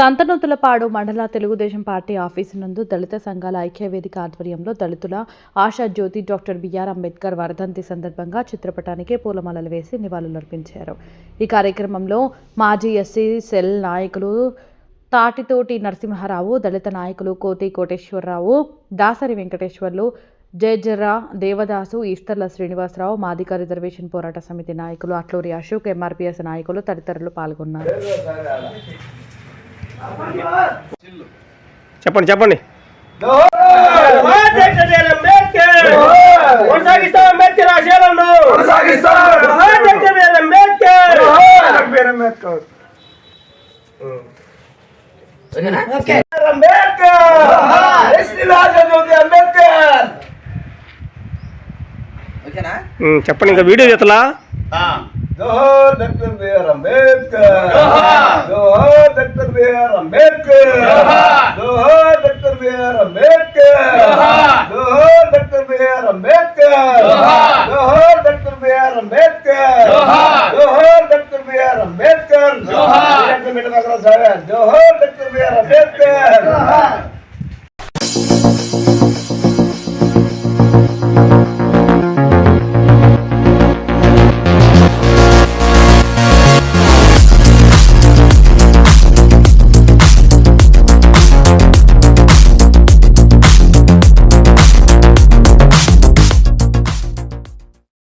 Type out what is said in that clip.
సంతనూతులపాడు మండల Telugu Desam party office నందు దళిత సంఘాల ఐక్యవేదిక ఆధ్వర్యంలో దళితుల Asha Jyoti doctor B R Ambedkar వర్ధంతి సందర్భంగా చిత్రపటానికి పూలమాలలు వేసి నివాళులర్పించారు. ఈ కార్యక్రమంలో మాజీ ఎస్సీ సెల్ నాయకులు తాటితోటి నరసింహారావు దళిత నాయకులు కోతి కోటేశ్వరరావు దాసరి వెంకటేశ్వర్లు జయజర్ర దేవదాసు ఈస్తర్ల శ్రీనివాసరావు మాదిక రిజర్వేషన్ పోరాట సమితి నాయకులు అట్లూరి అశోక్ ఎంఆర్పీఎస్ నాయకులు తదితరులు పాల్గొన్నారు. చెప్పండి చెప్పండి. కొనసాగిస్తాం. అంబేద్కర్ ఆశయాలను అంబేద్కర్ అంబేద్కర్ ఎస్టీ రాజాజోగి అంబేద్కర్ ఓకేనా చెప్పండి ఇంకా వీడియో చేతలా? జోహార్ డాక్టర్ బిఆర్ అంబేద్కర్. జోహార్. Doctor B R Ambedkar. జోహార్. Doctor B R Ambedkar. జోహార్. డాక్టర్ బిఆర్ అంబేద్కర్ జోహార్ డాక్టర్ బిఆర్ అంబేద్కర్ జోహార్ డాక్టర్ బిఆర్ అంబేద్కర్ జోహార్ డాక్టర్ బిఆర్ అంబేద్కర్